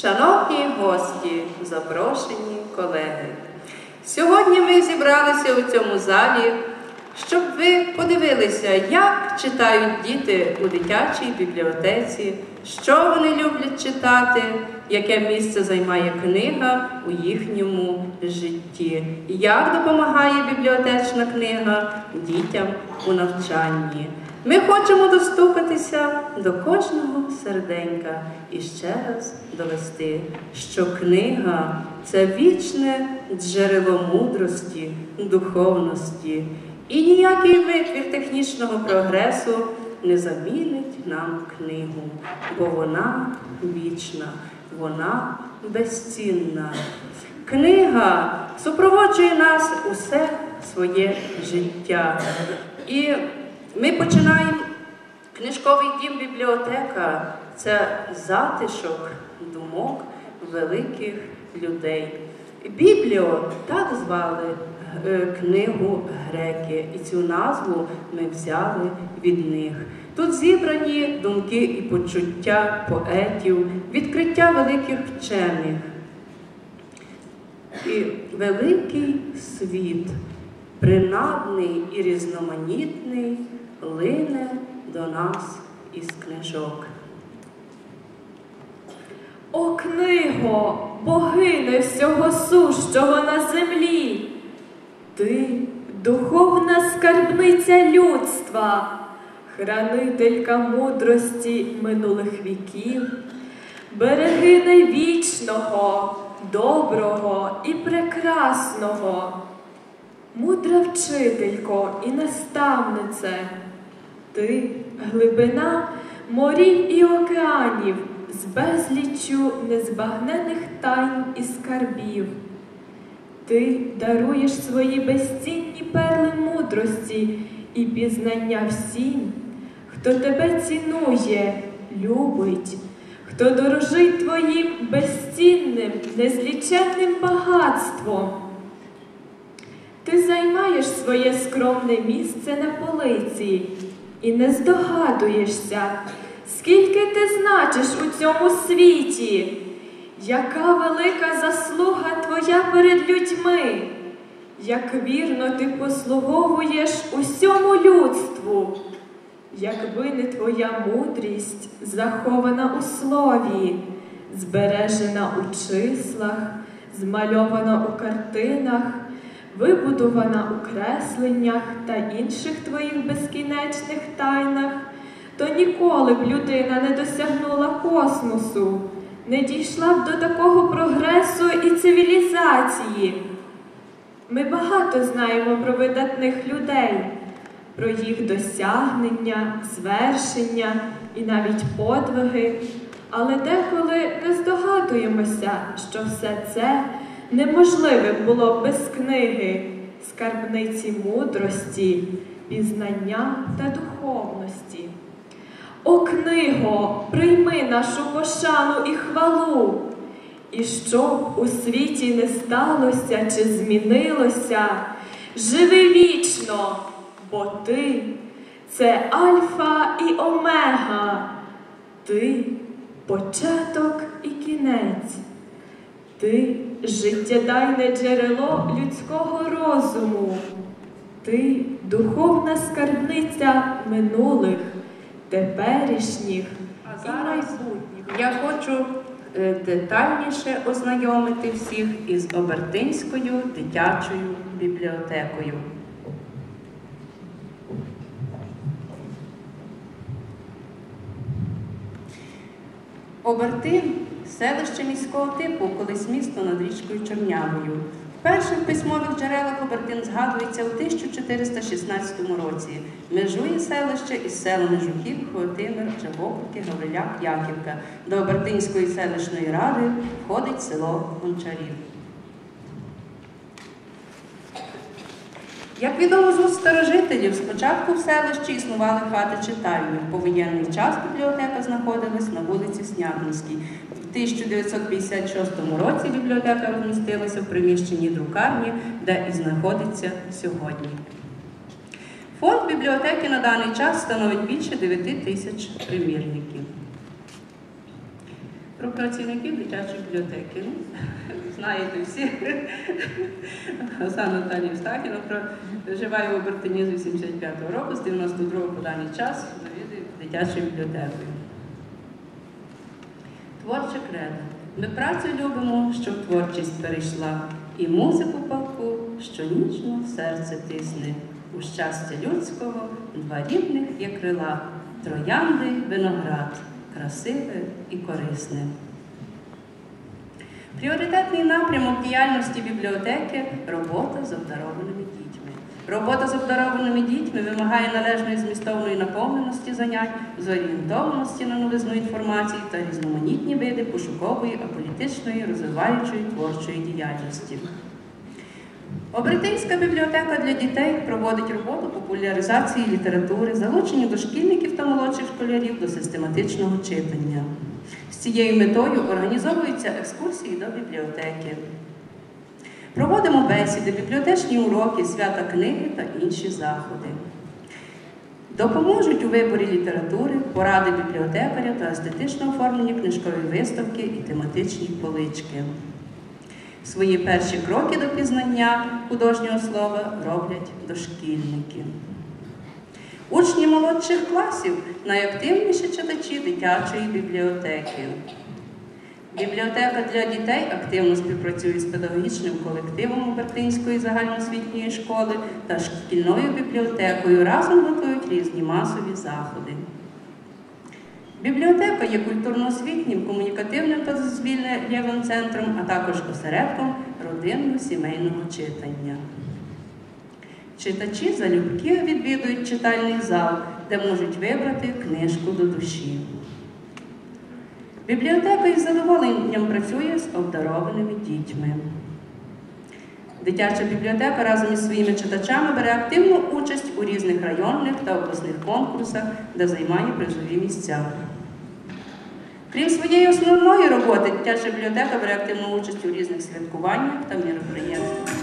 Шановні гості, запрошені колеги, сьогодні ми зібралися у цьому залі, щоб ви подивилися, як читають діти у дитячій бібліотеці, що вони люблять читати, яке місце займає книга у їхньому житті, як допомагає бібліотечна книга дітям у навчанні. Ми хочемо достукатися до кожного серденька і ще раз довести, що книга це вічне джерело мудрості, духовності, і ніякий витвір технічного прогресу не замінить нам книгу, бо вона вічна, вона безцінна. Книга супроводжує нас усе своє життя. І ми починаємо книжковий дім бібліотека це затишок думок великих людей. Бібліо так звали е, книгу греки, і цю назву ми взяли від них. Тут зібрані думки і почуття поетів, відкриття великих вчених. І великий світ, принадний і різноманітний, лине до нас із книжок. О, книго, богине всього сущого на землі, ти духовна скарбниця людства, хранителька мудрості минулих віків, берегине вічного, доброго і прекрасного, мудра вчителько і наставнице, ти глибина морів і океанів з безліччю незбагнених тайн і скарбів. Ти даруєш свої безцінні перли мудрості і пізнання всім, хто тебе цінує, любить, хто дорожить твоїм безцінним, незліченним багатством. Ти займаєш своє скромне місце на полиці і не здогадуєшся, скільки ти значиш у цьому світі, яка велика заслуга твоя перед людьми, як вірно ти послуговуєш усьому людству, якби не твоя мудрість захована у слові, збережена у числах, змальована у картинах, вибудована у кресленнях та інших твоїх безкінечних тайнах то ніколи б людина не досягнула космосу, не дійшла б до такого прогресу і цивілізації. Ми багато знаємо про видатних людей, про їх досягнення, звершення і навіть подвиги, але деколи не здогадуємося, що все це неможливе було без книги, скарбниці мудрості, пізнання та духовності. О, книго, прийми нашу пошану і хвалу, і щоб у світі не сталося чи змінилося, живи вічно, бо ти це Альфа і Омега, ти початок і кінець, ти життєдайне джерело людського розуму, ти духовна скарбниця минулих теперішніх і майбутніх. я хочу е, детальніше ознайомити всіх із Обертинською дитячою бібліотекою. Обертин селище міського типу, колись місто над річкою Чорнявою. Вперше в письмових джерелах Обертин згадується у 1416 році. Межує селище із селами Жуків, Хотимир, Чабоківки, Гавриляк, Яківка. До Обертинської селищної ради входить село Гончарів. Як відомо з уст старожителів, спочатку в селищі існували хати читальні. В повоєнний час бібліотека знаходилась на вулиці Снятинській. В 1956 році бібліотека розмістилася в приміщенні друкарні, де і знаходиться сьогодні. Фонд бібліотеки на даний час становить більше 9 тисяч примірників. Про працівників дитячої бібліотеки. Знаєте всі. Оксана Наталія Стахіна проживає у Бертині з 85-го року, з 92-го по даний час завідує дитячою бібліотекою. Творче кредо. Ми працю любимо, щоб творчість перейшла, і музику палку, що ніжно в серце тисне. У щастя людського два рівних є крила, троянди, виноград, красиве і корисне. Пріоритетний напрямок діяльності бібліотеки робота з обдарованими дітьми. Робота з обдарованими дітьми вимагає належної змістовної наповненості занять, зорієнтованості на новизну інформації та різноманітні види пошукової, аполітичної, розвиваючої творчої діяльності. Обретинська бібліотека для дітей проводить роботу популяризації літератури, залучення дошкільників та молодших школярів до систематичного читання. З цією метою організовуються екскурсії до бібліотеки. Проводимо бесіди, бібліотечні уроки, свята книги та інші заходи. Допоможуть у виборі літератури, поради бібліотекаря та естетичне оформлення книжкової виставки і тематичні полички. Свої перші кроки до пізнання художнього слова роблять дошкільники. Учні молодших класів найактивніші читачі дитячої бібліотеки. Бібліотека для дітей активно співпрацює з педагогічним колективом Обертинської загальноосвітньої школи та шкільною бібліотекою. Разом готують різні масові заходи. Бібліотека є культурно-освітнім, комунікативним та дозвільним центром, а також осередком родинно-сімейного читання. Читачі залюбки відвідують читальний зал, де можуть вибрати книжку до душі. Бібліотека із задоволенням працює з обдарованими дітьми. Дитяча бібліотека разом із своїми читачами бере активну участь у різних районних та обласних конкурсах, де займає призові місця. Крім своєї основної роботи, дитяча бібліотека бере активну участь у різних святкуваннях та міроприємствах.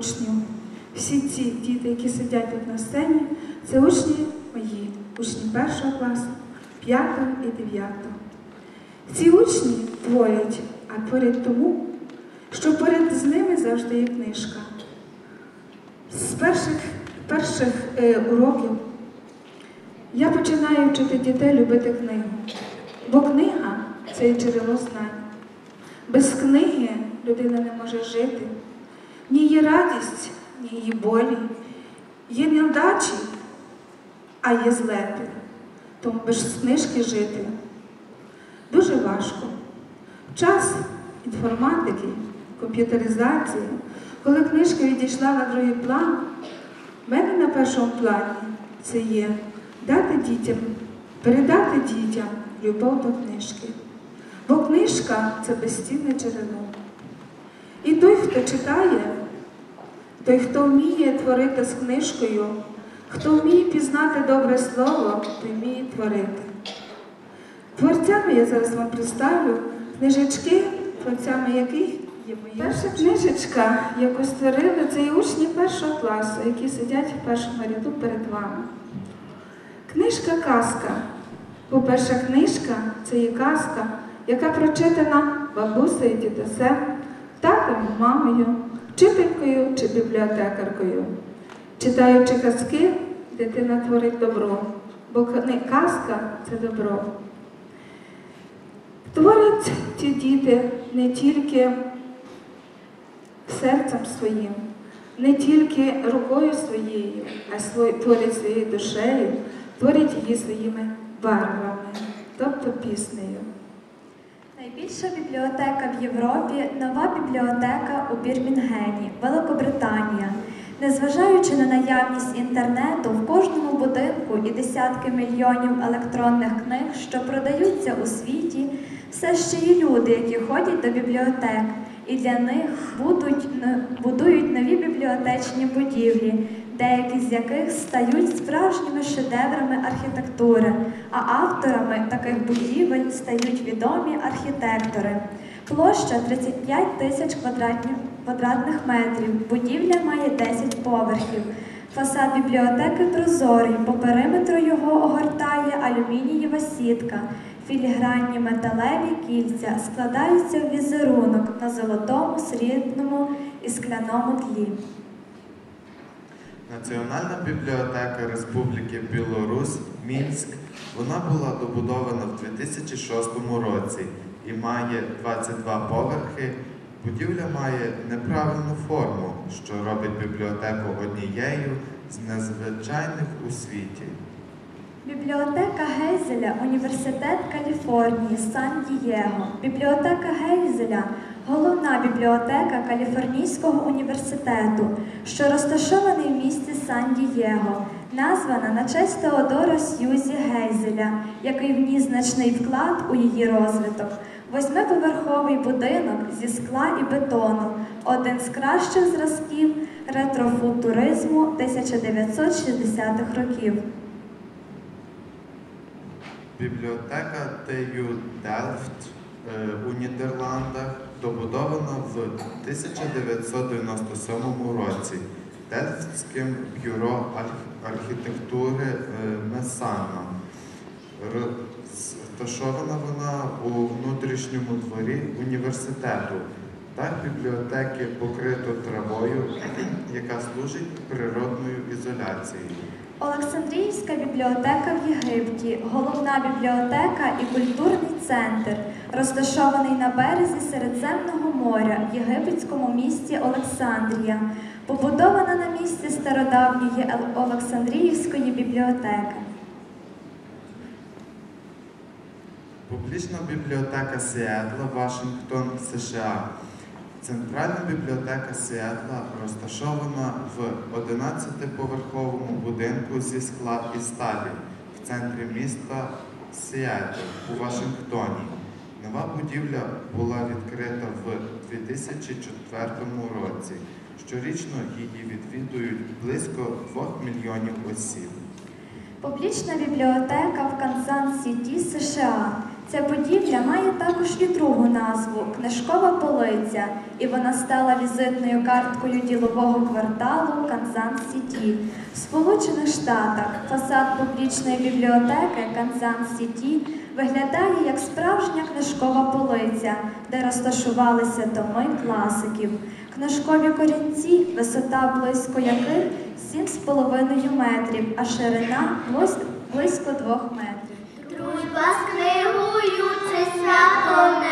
Учнів. Всі ці діти, які сидять тут на сцені, це учні мої, учні першого класу, п'ятого і дев'ятого. Ці учні творять, а творять тому, що поряд з ними завжди є книжка. З перших, перших е, уроків я починаю вчити дітей любити книгу. Бо книга це і джерело знань. Без книги людина не може жити. Ні її радість, ні її болі. Є невдачі, а є злети. Тому без книжки жити дуже важко. Час інформатики, комп'ютеризації, коли книжка відійшла на другий план, в мене на першому плані це є дати дітям, передати дітям любов до книжки. Бо книжка це безцінне джерело. І той, хто читає, той, хто вміє творити з книжкою, хто вміє пізнати добре слово, той вміє творити. Творцями я зараз вам представлю книжечки, творцями яких є мої. Перша книжечка, яку створили, це і учні першого класу, які сидять в першому ряду перед вами. Книжка казка. Бо перша книжка це є казка, яка прочитана бабусею, дідусем, татом, мамою, вчителькою чи бібліотекаркою. Читаючи казки, дитина творить добро, бо казка це добро. Творять ці діти не тільки серцем своїм, не тільки рукою своєю, а творять своєю душею, творять її своїми барвами, тобто піснею. Найбільша бібліотека в Європі нова бібліотека у Бірмінгені, Великобританія. Незважаючи на наявність інтернету, в кожному будинку і десятки мільйонів електронних книг, що продаються у світі, все ще є люди, які ходять до бібліотек, і для них будуть, будують нові бібліотечні будівлі, деякі з яких стають справжніми шедеврами архітектури, а авторами таких будівель стають відомі архітектори. Площа 35 тисяч квадратних, метрів. Будівля має 10 поверхів. Фасад бібліотеки прозорий, по периметру його огортає алюмінієва сітка. Філігранні металеві кільця складаються в візерунок на золотому, срібному і скляному тлі. Національна бібліотека Республіки Білорусь Мінськ вона була добудована в 2006 році і має 22 поверхи. Будівля має неправильну форму, що робить бібліотеку однією з незвичайних у світі. Бібліотека Гейзеля, Університет Каліфорнії, Сан-Дієго. Бібліотека Гейзеля головна бібліотека Каліфорнійського університету, що розташований в місті Сан-Дієго, названа на честь Теодора Сьюзі Гейзеля, який вніс значний вклад у її розвиток. Восьмиповерховий будинок зі скла і бетону, один з кращих зразків ретрофутуризму 1960-х років. Бібліотека TU Delft е, у Нідерландах добудована в 1997 році Дельфтським бюро арх- архітектури е, Месана. Розташована вона у внутрішньому дворі університету. Так бібліотеки покрито травою, яка служить природною ізоляцією. Олександрійська бібліотека в Єгипті, головна бібліотека і культурний центр, розташований на березі Середземного моря в єгипетському місті Олександрія, побудована на місці стародавньої Олександріївської бібліотеки. Публічна бібліотека Сіетла, Вашингтон, США. Центральна бібліотека Сіетла розташована в 11-поверховому будинку зі скла і сталі в центрі міста Сіетл у Вашингтоні. Нова будівля була відкрита в 2004 році. Щорічно її відвідують близько 2 мільйонів осіб. Публічна бібліотека в Канзас-Сіті, США. Ця будівля має також і другу назву книжкова полиця, і вона стала візитною карткою ділового кварталу Канзас-Сіті. В Сполучених Штатах фасад публічної бібліотеки Канзас-Сіті виглядає як справжня книжкова полиця, де розташувалися томи класиків. Книжкові корінці, висота близько яких 7,5 метрів, а ширина близько 2 метрів. Дружба з